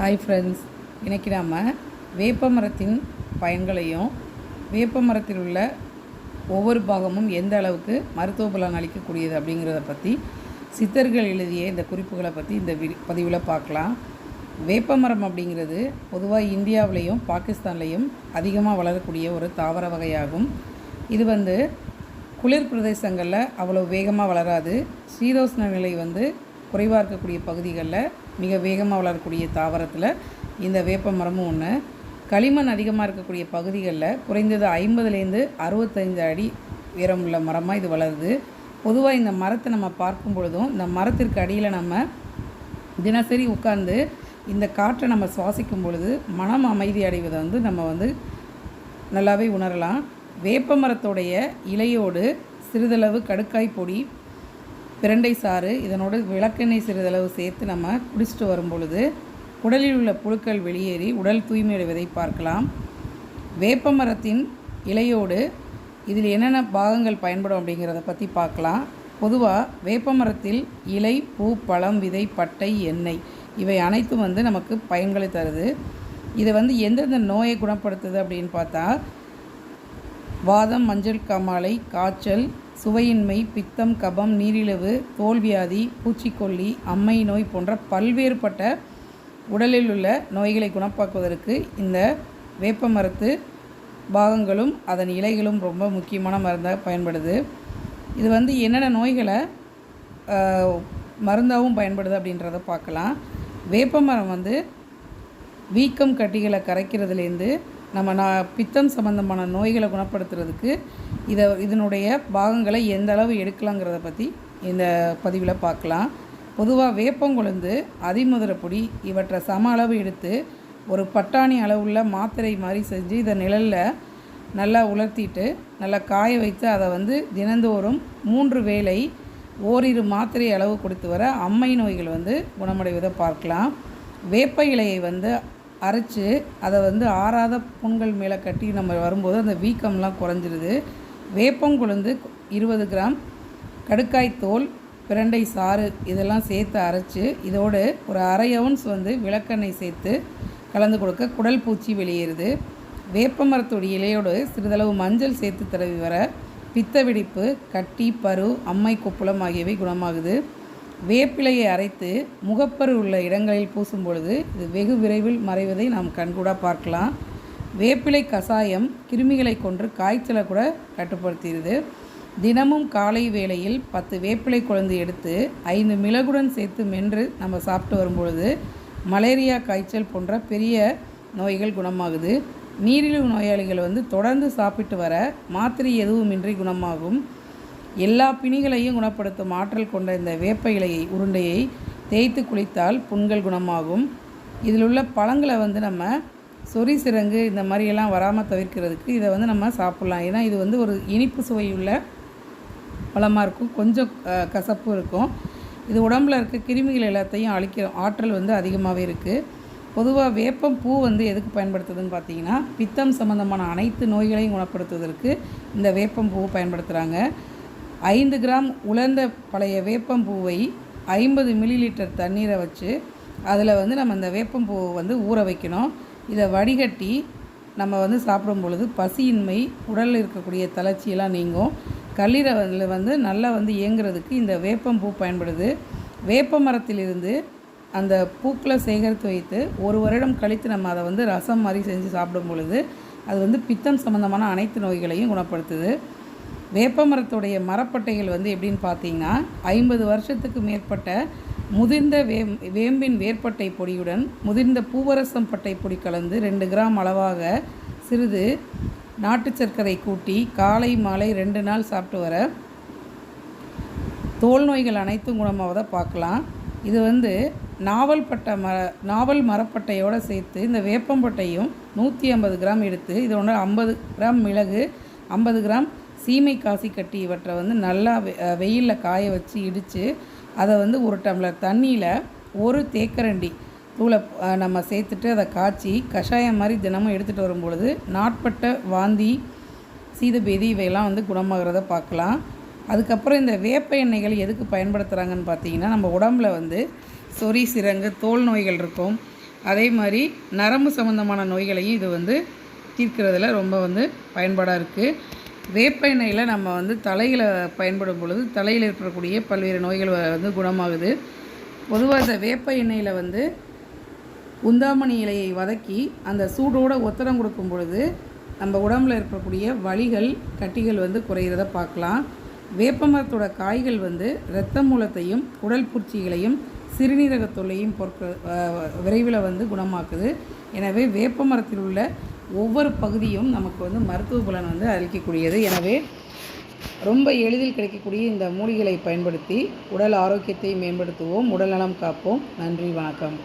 Hi friends இன்றைக்கி நாம் வேப்ப மரத்தின் பயன்களையும் வேப்ப மரத்தில் உள்ள ஒவ்வொரு பாகமும் எந்த அளவுக்கு மருத்துவ பலன் அளிக்கக்கூடியது அப்படிங்கிறத பற்றி சித்தர்கள் எழுதிய இந்த குறிப்புகளை பற்றி இந்த வி பதிவில் பார்க்கலாம். வேப்ப மரம் அப்படிங்கிறது பொதுவாக இந்தியாவிலையும் பாகிஸ்தான்லேயும் அதிகமாக வளரக்கூடிய ஒரு தாவர வகையாகும். இது வந்து குளிர் பிரதேசங்களில் அவ்வளோ வேகமாக வளராது. சீதோஷ்ண நிலை வந்து குறைவாக இருக்கக்கூடிய பகுதிகளில் மிக வேகமாக வளரக்கூடிய தாவரத்தில் இந்த வேப்ப மரமும் ஒன்று களிமண் அதிகமாக இருக்கக்கூடிய பகுதிகளில் குறைந்தது ஐம்பதுலேருந்து அறுபத்தைந்து அடி உயரம் உள்ள மரமாக இது வளருது. பொதுவாக இந்த மரத்தை நம்ம பார்க்கும் பொழுதும் இந்த மரத்திற்கு அடியில் நம்ம தினசரி உட்கார்ந்து இந்த காற்றை நம்ம சுவாசிக்கும் பொழுது மனம் அமைதி அடைவதை வந்து நம்ம வந்து நல்லாவே உணரலாம். வேப்ப மரத்தோடைய இலையோடு சிறிதளவு கடுக்காய் பொடி பிரண்டை சாறு இதனோடு விளக்கெண்ணெய் சிறிதளவு சேர்த்து நம்ம குடிச்சிட்டு வரும் பொழுது உடலில் உள்ள புழுக்கள் வெளியேறி உடல் தூய்மை அடைவதை பார்க்கலாம். வேப்ப மரத்தின் இலையோடு இதில் என்னென்ன பாகங்கள் பயன்படும் அப்படிங்கிறத பற்றி பார்க்கலாம். பொதுவாக வேப்ப மரத்தில் இலை பூ பழம் விதை பட்டை எண்ணெய் இவை அனைத்தும் வந்து நமக்கு பயன்களை தருது. இதை வந்து எந்தெந்த நோயை குணப்படுத்துது அப்படின்னு பார்த்தா வாதம் மஞ்சள் காமாலை காய்ச்சல் சுவையின்மை பித்தம் கபம் நீரிழிவு தோல்வியாதி பூச்சிக்கொல்லி அம்மை நோய் போன்ற பல்வேறுபட்ட உடலில் உள்ள நோய்களை குணப்பாக்குவதற்கு இந்த வேப்ப மரத்து பாகங்களும் அதன் இலைகளும் ரொம்ப முக்கியமான மருந்தாக பயன்படுது. இது வந்து என்னென்ன நோய்களை மருந்தாகவும் பயன்படுது அப்படின்றத பார்க்கலாம். வேப்ப மரம் வந்து வீக்கம் கட்டிகளை கரைக்கிறதுலேருந்து நம்ம நான் பித்தம் சம்மந்தமான நோய்களை குணப்படுத்துறதுக்கு இதை இதனுடைய பாகங்களை எந்த அளவு எடுக்கலாங்கிறத பற்றி இந்த பதிவில் பார்க்கலாம் பொதுவாக வேப்பங்குழுந்து அதிமுதிரப்பொடி இவற்றை சம அளவு எடுத்து ஒரு பட்டாணி அளவுள்ள மாத்திரை மாதிரி செஞ்சு இதை நிழலில் நல்லா உலர்த்திட்டு நல்லா காய வைத்து அதை வந்து தினந்தோறும் மூன்று வேளை ஓரிரு மாத்திரை அளவு கொடுத்து வர அம்மை நோய்கள் வந்து குணமடைவதை பார்க்கலாம். வேப்ப இலையை வந்து அரைச்சு அதை வந்து ஆறாத புண்கள் மேலே கட்டி நம்ம வரும்போது அந்த வீக்கம்லாம் குறைஞ்சிருது. வேப்பங்குழுந்து இருபது கிராம் கடுக்காய் தோல் பிரண்டை சாறு இதெல்லாம் சேர்த்து அரைச்சு இதோடு ஒரு அரை அவுன்ஸ் வந்து விளக்கெண்ணெய் சேர்த்து கலந்து கொடுக்க குடல் பூச்சி வெளியேறுது. வேப்ப மரத்துடைய இலையோடு சிறிதளவு மஞ்சள் சேர்த்து தடவி வர பித்த வெடிப்பு கட்டி பரு அம்மை கொப்புளம் ஆகியவை குணமாகுது. வேப்பிலையை அரைத்து முகப்பரு உள்ள இடங்களில் பூசும் பொழுது இது வெகு விரைவில் மறைவதை நாம் கண்கூடாக பார்க்கலாம். வேப்பிலை கசாயம் கிருமிகளை கொன்று காய்ச்சலை கூட கட்டுப்படுத்திடுது. தினமும் காலை வேளையில் பத்து வேப்பிலை குழந்தை எடுத்து ஐந்து மிளகுடன் சேர்த்து மென்று நம்ம சாப்பிட்டு வரும்பொழுது மலேரியா காய்ச்சல் போன்ற பெரிய நோய்கள் குணமாகுது. நீரிழிவு நோயாளிகள் வந்து தொடர்ந்து சாப்பிட்டு வர மாத்திரை எதுவுமின்றி குணமாகும். எல்லா பிணிகளையும் குணப்படுத்தும் ஆற்றல் கொண்ட இந்த வேப்ப இலையை உருண்டையை தேய்த்து குளித்தால் புண்கள் குணமாகும். இதில் உள்ள பழங்களை வந்து நம்ம சொறி சிறங்கு இந்த மாதிரியெல்லாம் வராமல் தவிர்க்கிறதுக்கு இதை வந்து நம்ம சாப்பிட்லாம். ஏன்னா இது வந்து ஒரு இனிப்பு சுவையுள்ள பழமாக இருக்கும். கொஞ்சம் கசப்பு இருக்கும். இது உடம்புல இருக்க கிருமிகள் எல்லாத்தையும் அழிக்கிற ஆற்றல் வந்து அதிகமாகவே இருக்குது பொதுவாக வேப்பம் பூ வந்து எதுக்கு பயன்படுத்துதுன்னு பார்த்தீங்கன்னா பித்தம் சம்மந்தமான அனைத்து நோய்களையும் குணப்படுத்துவதற்கு இந்த வேப்பம் பூ பயன்படுத்துகிறாங்க ஐந்து கிராம் உலர்ந்த பழைய வேப்பம் பூவை ஐம்பது மில்லி லிட்டர் தண்ணீரை வச்சு அதில் வந்து நம்ம இந்த வேப்பம் பூவை வந்து ஊற வைக்கணும். இதை வடிகட்டி நம்ம வந்து சாப்பிடும் பொழுது பசியின்மை உடலில் இருக்கக்கூடிய தளர்ச்சியெல்லாம் நீங்கும். கல்லீரலில் வந்து நல்லா வந்து இயங்குறதுக்கு இந்த வேப்பம் பூ பயன்படுது. வேப்ப மரத்திலிருந்து அந்த பூக்களை சேகரித்து வைத்து ஒரு வருடம் கழித்து நம்ம அதை வந்து ரசம் மாதிரி செஞ்சு சாப்பிடும் பொழுது அது வந்து பித்தம் சம்மந்தமான அனைத்து நோய்களையும் குணப்படுத்துது. வேப்ப மரத்துடைய மரப்பட்டைகள் வந்து எப்படின்னு பார்த்தீங்கன்னா ஐம்பது வருஷத்துக்கு மேற்பட்ட முதிர்ந்த வே வேம்பின் வேர்ப்பட்டை பொடியுடன் முதிர்ந்த பூவரசம் பட்டை பொடி கலந்து ரெண்டு கிராம் அளவாக சிறிது நாட்டு சர்க்கரை கூட்டி காலை மாலை ரெண்டு நாள் சாப்பிட்டு வர தோல் நோய்கள் அனைத்தும் குணமாவதை பார்க்கலாம். இது வந்து நாவல் பட்டை மர நாவல் மரப்பட்டையோடு சேர்த்து இந்த வேப்பம்பட்டையும் நூற்றி ஐம்பது கிராம் எடுத்து இதோட ஐம்பது கிராம் மிளகு ஐம்பது கிராம் சீமை காசி கட்டி இவற்றை வந்து நல்லா வெயிலில் காய வச்சு இடித்து அதை வந்து ஒரு டம்ளர் தண்ணியில் ஒரு தேக்கரண்டி தூளை நம்ம சேர்த்துட்டு அதை காய்ச்சி கஷாயம் மாதிரி தினமும் எடுத்துகிட்டு வரும்பொழுது நாட்பட்ட வாந்தி சீதபேதி இவையெல்லாம் வந்து குணமாகிறத பார்க்கலாம். அதுக்கப்புறம் இந்த வேப்ப எண்ணெய்கள் எதுக்கு பயன்படுத்துகிறாங்கன்னு பார்த்தீங்கன்னா நம்ம உடம்புல வந்து சொறி சிறங்கு தோல் நோய்கள் இருக்கும். அதே மாதிரி நரம்பு சம்மந்தமான நோய்களையும் இது வந்து தீர்க்கிறதுல ரொம்ப வந்து பயன்பாடாக இருக்குது வேப்ப எண்ணெயில் நம்ம வந்து தலையில் பயன்படும் பொழுது தலையில் இருக்கக்கூடிய பல்வேறு நோய்கள் வந்து குணமாகுது. பொதுவாக இந்த வேப்ப எண்ணெயில் வந்து உந்தாமணி இலையை வதக்கி அந்த சூடோட ஒத்தடம் கொடுக்கும் பொழுது நம்ம உடம்புல இருக்கக்கூடிய வலிகள் கட்டிகள் வந்து குறையிறத பார்க்கலாம். வேப்ப மரத்தோட காய்கள் வந்து இரத்த மூலத்தையும் குடல் பூச்சிகளையும் சிறுநீரக தொல்லையும் பொருட்கள் விரைவில் வந்து குணமாக்குது. எனவே வேப்ப மரத்தில் உள்ள ஒவ்வொரு பகுதியும் நமக்கு வந்து மருத்துவ பலன் வந்து அளிக்கக்கூடியது. எனவே ரொம்ப எளிதில் கிடைக்கக்கூடிய இந்த மூலிகைகளை பயன்படுத்தி உடல் ஆரோக்கியத்தை மேம்படுத்துவோம் உடல்நலம் காப்போம். நன்றி வணக்கம்.